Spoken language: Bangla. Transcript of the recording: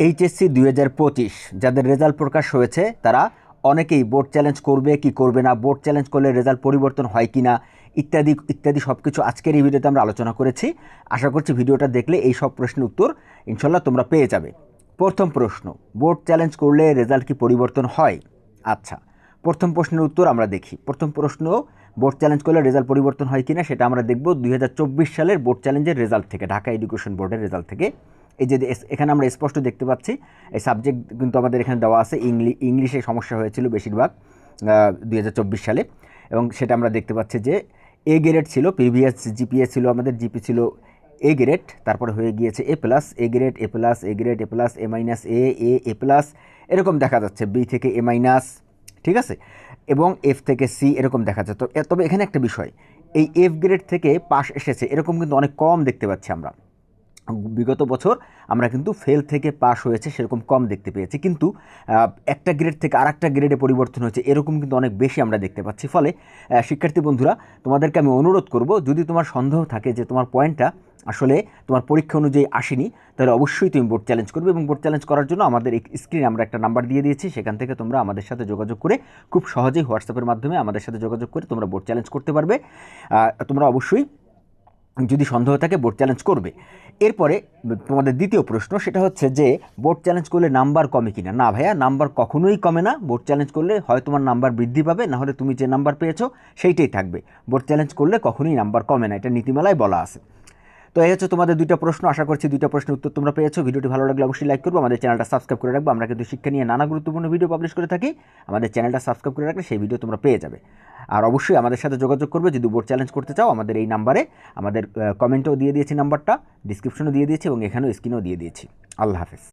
এইচএসসি দুই হাজার পঁচিশ, যাদের রেজাল্ট প্রকাশ হয়েছে, তারা অনেকেই বোর্ড চ্যালেঞ্জ করবে, কি করবে না বোর্ড চ্যালেঞ্জ করলে রেজাল্ট পরিবর্তন হয় কি না, ইত্যাদি ইত্যাদি সব কিছু আজকের এই ভিডিওতে আমরা আলোচনা করেছি। আশা করছি ভিডিওটা দেখলে এই সব প্রশ্নের উত্তর ইনশাল্লাহ তোমরা পেয়ে যাবে। প্রথম প্রশ্ন বোর্ড চ্যালেঞ্জ করলে রেজাল্ট কি পরিবর্তন হয়? আচ্ছা প্রথম প্রশ্নের উত্তর আমরা দেখি। প্রথম প্রশ্ন বোর্ড চ্যালেঞ্জ করলে রেজাল্ট পরিবর্তন হয় কিনা সেটা আমরা দেখব দুই হাজার চব্বিশ সালের বোর্ড চ্যালেঞ্জের রেজাল্ট থেকে, ঢাকা এডুকেশন বোর্ডের রেজাল্ট থেকে। এই যে এখানে আমরা স্পষ্ট দেখতে পাচ্ছি, এই সাবজেক্ট কিন্তু আমাদের এখানে দেওয়া আছে, ইংলি, ইংলিশে সমস্যা হয়েছিল বেশিরভাগ দু হাজার চব্বিশ সালে। এবং সেটা আমরা দেখতে পাচ্ছি যে এ গ্রেড ছিল প্রিভিয়াস জিপিএ ছিল আমাদের জিপি ছিল এ গ্রেড তারপরে হয়ে গিয়েছে A plus A grade A plus A grade A plus A minus A A A plus এরকম দেখা যাচ্ছে বি থেকে এ মাইনাস ঠিক আছে? এবং এফ থেকে সি এরকম দেখা যাচ্ছে। তবে এখানে একটা বিষয়, এই এফ গ্রেড থেকে পাস এসেছে, এরকম কিন্তু অনেক কম দেখতে পাচ্ছি আমরা। বিগত বছর আমরা কিন্তু ফেল থেকে পাস হয়েছে, সেরকম কম দেখতে পেয়েছি। কিন্তু একটা গ্রেড থেকে আরেকটা গ্রেডে পরিবর্তন হয়েছে, এরকম কিন্তু অনেক বেশি আমরা দেখতে পাচ্ছি। ফলে শিক্ষার্থী বন্ধুরা, তোমাদেরকে আমি অনুরোধ করব, যদি তোমার সন্দেহ থাকে যে তোমার পয়েন্টটা আসলে তোমার পরীক্ষা অনুযায়ী আসেনি, তাহলে অবশ্যই তুমি বোর্ড চ্যালেঞ্জ করবে এবং বোর্ড চ্যালেঞ্জ করার জন্য আমাদের স্ক্রিনে আমরা একটা নাম্বার দিয়ে দিয়েছি, সেখান থেকে তোমরা আমাদের সাথে যোগাযোগ করে খুব সহজেই হোয়াটসঅ্যাপের মাধ্যমে আমাদের সাথে যোগাযোগ করে তোমরা বোর্ড চ্যালেঞ্জ করতে পারবে। তোমরা অবশ্যই যদি সন্দেহ থাকে বোর্ড চ্যালেঞ্জ করবে। এরপরে, তোমাদের দ্বিতীয় প্রশ্ন, সেটা হচ্ছে যে বোর্ড চ্যালেঞ্জ করলে নাম্বার কমে কি না ভাইয়া নাম্বার কখনোই কমে না। বোর্ড চ্যালেঞ্জ করলে হয় তোমার নাম্বার বৃদ্ধি পাবে, না হলে তুমি যে নাম্বার পেয়েছ, সেইটাই থাকবে। বোর্ড চ্যালেঞ্জ করলে কখনোই নাম্বার কমে না। এটা নীতিমালায় বলা আছে। তো এই হচ্ছে তোমাদের দুইটা প্রশ্ন, আশা করছি দুইটা প্রশ্নের উত্তর তোমরা পেয়েছ। ভিডিওটি ভালো লাগলে অবশ্যই লাইক করব, আমাদের চ্যানেলটা সাবস্ক্রাইব করে রাখব। আমরা কিন্তু শিক্ষা নিয়ে নানা গুরুত্বপূর্ণ ভিডিও পাবলিশ করে থাকি। আমাদের চ্যানেলটা সাবস্ক্রাইব করে রাখলে সেই ভিডিও তোমরা পেয়ে যাবে। আর অবশ্যই আমাদের সাথে যোগাযোগ করবে, যদি বোর্ড চ্যালেঞ্জ করতে চাও, আমাদের এই নাম্বারে আমাদের কমেন্টও দিয়ে দিয়েছি নাম্বারটা ডিসক্রিপশনও দিয়ে দিয়েছি এবং এখানেও স্ক্রিনেও দিয়ে দিয়েছি। আল্লাহ হাফেজ।